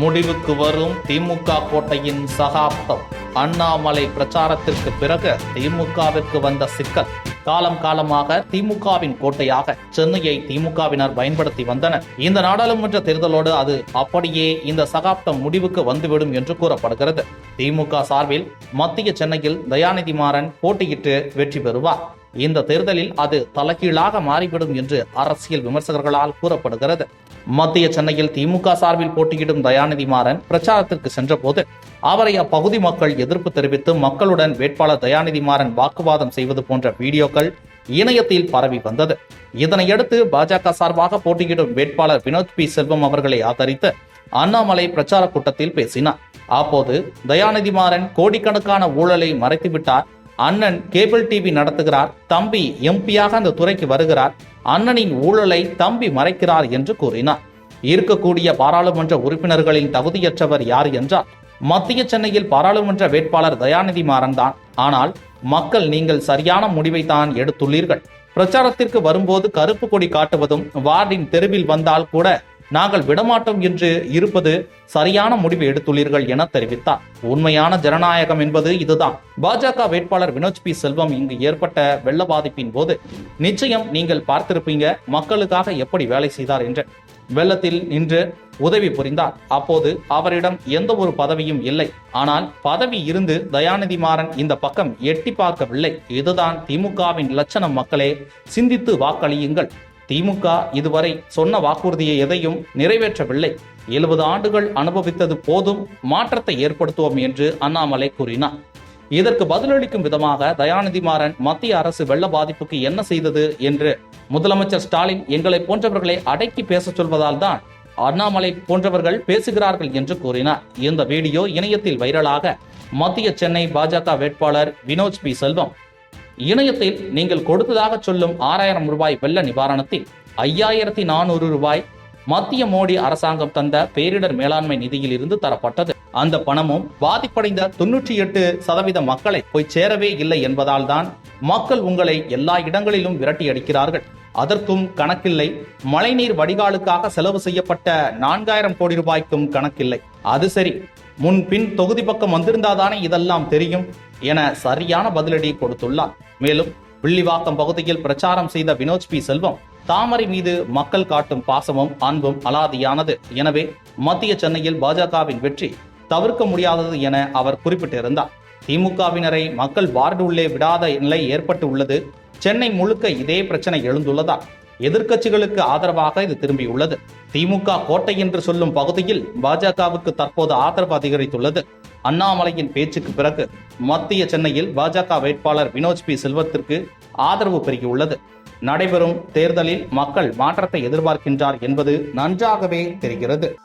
முடிவுக்கு வரும் திமுக கோட்டையின் சகாப்தம். அண்ணாமலை பிரச்சாரத்திற்கு பிறகு திமுகவிற்கு வந்த சிக்கல். காலம் காலமாக திமுகவின் கோட்டையாக சென்னையை திமுகவினர் பயன்படுத்தி வந்தனர். இந்த நாடாளுமன்ற தேர்தலோடு அது அப்படியே இந்த சகாப்தம் முடிவுக்கு வந்துவிடும் என்று கூறப்படுகிறது. திமுக சார்பில் மத்திய சென்னையில் தயாநிதி மாறன் போட்டியிட்டு வெற்றி பெறுவார். இந்த தேர்தலில் அது தலைகீழாக மாறிவிடும் என்று அரசியல் விமர்சகர்களால் கூறப்படுகிறது. மத்திய சென்னையில் திமுக சார்பில் போட்டியிடும் தயாநிதி மாறன் பிரச்சாரத்திற்கு சென்றபோது அவரை அப்பகுதி மக்கள் எதிர்ப்பு தெரிவித்து மக்களுடன் வேட்பாளர் தயாநிதி மாறன் வாக்குவாதம் செய்வது போன்ற வீடியோக்கள் இணையத்தில் பரவி வந்தது. இதனையடுத்து பாஜக சார்பாக போட்டியிடும் வேட்பாளர் வினோத் பி. செல்வம் அவர்களை ஆதரித்து அண்ணாமலை பிரச்சார கூட்டத்தில் பேசினார். அப்போது தயாநிதி மாறன் கோடிக்கணக்கான ஊழலை மறைத்துவிட்டார். அண்ணன் கேபிள் டிவி நடத்துகிறார் தம்பி எம்பியாக அந்த துறைக்கு வருகிறார் அண்ணனின் ஊழலை தம்பி மறைக்கிறார் என்று கூறினார். இருக்கக்கூடிய பாராளுமன்ற உறுப்பினர்களின் தகுதியற்றவர் யார் என்றால் மத்திய சென்னையில் பாராளுமன்ற வேட்பாளர் தயாநிதி மாறன் தான் ஆனால் மக்கள் நீங்கள் சரியான முடிவை தான் எடுத்துள்ளீர்கள். பிரச்சாரத்திற்கு வரும்போது கருப்பு கொடி காட்டுவதும் வார்டின் தெருவில் வந்தால் கூட நாங்கள் விடமாட்டோம் என்று இருப்பது சரியான முடிவு எடுத்துள்ளீர்கள் என தெரிவித்தார். உண்மையான ஜனநாயகம் என்பது இதுதான். பாஜக வேட்பாளர் வினோஜ் பி. செல்வம் இங்கு ஏற்பட்ட வெள்ள பாதிப்பின் போது நிச்சயம் நீங்கள் பார்த்திருப்பீங்க மக்களுக்காக எப்படி வேலை செய்தார் என்று. வெள்ளத்தில் நின்று உதவி புரிந்தார். அப்போது அவரிடம் எந்த ஒரு பதவியும் இல்லை. ஆனால் பதவி இருந்து தயாநிதி மாறன் இந்த பக்கம் எட்டி பார்க்கவில்லை. இதுதான் திமுகவின் லட்சணம் மக்களே. சிந்தித்து வாக்களியுங்கள். திமுக இதுவரை சொன்ன வாக்குறுதியை எதையும் நிறைவேற்றவில்லை. எழுபது ஆண்டுகள் அனுபவித்தது போதும் மாற்றத்தை ஏற்படுத்துவோம் என்று அண்ணாமலை கூறினார். இதற்கு பதிலளிக்கும் விதமாக தயாநிதி மாறன் மத்திய அரசு வெள்ள பாதிப்புக்கு என்ன செய்தது என்று முதலமைச்சர் ஸ்டாலின் எங்களை போன்றவர்களை அடக்கி பேசச் சொல்வதால் தான் அண்ணாமலை போன்றவர்கள் பேசுகிறார்கள் என்று கூறினார். இந்த வீடியோ இணையத்தில் வைரலாக மத்திய சென்னை பாஜக வேட்பாளர் வினோஜ் பி செல்வம். இணையத்தில் நீங்கள் கொடுத்ததாக சொல்லும் ஆறாயிரம் ரூபாய் வெள்ள நிவாரணத்தில் ஐயாயிரத்தி நானூறு ரூபாய் மத்திய மோடி அரசாங்கம் தந்த பேரிடர் மேலாண்மை நிதியில் இருந்து தரப்பட்டது. அந்த பணமும் பாதிப்படைந்த தொன்னூற்றி எட்டு சதவீத மக்களை போய் சேரவே இல்லை என்பதால் தான் மக்கள் உங்களை எல்லா இடங்களிலும் விரட்டி அடிக்கிறார்கள். அதற்கும் கணக்கில்லை. மழைநீர் வடிகாலுக்காக செலவு செய்யப்பட்ட நான்காயிரம் கோடி ரூபாய்க்கும் கணக்கில்லை. அது சரி முன்பின் தொகுதி பக்கம் வந்திருந்தாதானே இதெல்லாம் தெரியும் என சரியான பதிலடி கொடுத்துள்ளார். மேலும் வில்லிவாக்கம் பகுதியில் பிரச்சாரம் செய்த வினோஜ் பி. செல்வம் தாமரை மீது மக்கள் காட்டும் பாசமும் அன்பும் அலாதியானது. எனவே மத்திய சென்னையில் பாஜகவின் வெற்றி தவிர்க்க முடியாதது என அவர் குறிப்பிட்டிருந்தார். திமுகவினரை மக்கள் வார்டு உள்ளே விடாத நிலை ஏற்பட்டு உள்ளது. சென்னை முழுக்க இதே பிரச்சனை எழுந்துள்ளதால் எதிர்க்கட்சிகளுக்கு ஆதரவாக இது திரும்பியுள்ளது. திமுக கோட்டை என்று சொல்லும் பகுதியில் பாஜகவுக்கு தற்போது ஆதரவு அதிகரித்துள்ளது. அண்ணாமலையின் பேச்சுக்கு பிறகு மத்திய சென்னையில் பாஜக வேட்பாளர் வினோஜ் பி. செல்வத்திற்கு ஆதரவு பெருகியுள்ளது. நடைபெறும் தேர்தலில் மக்கள் மாற்றத்தை எதிர்பார்க்கின்றார் என்பது நன்றாகவே தெரிகிறது.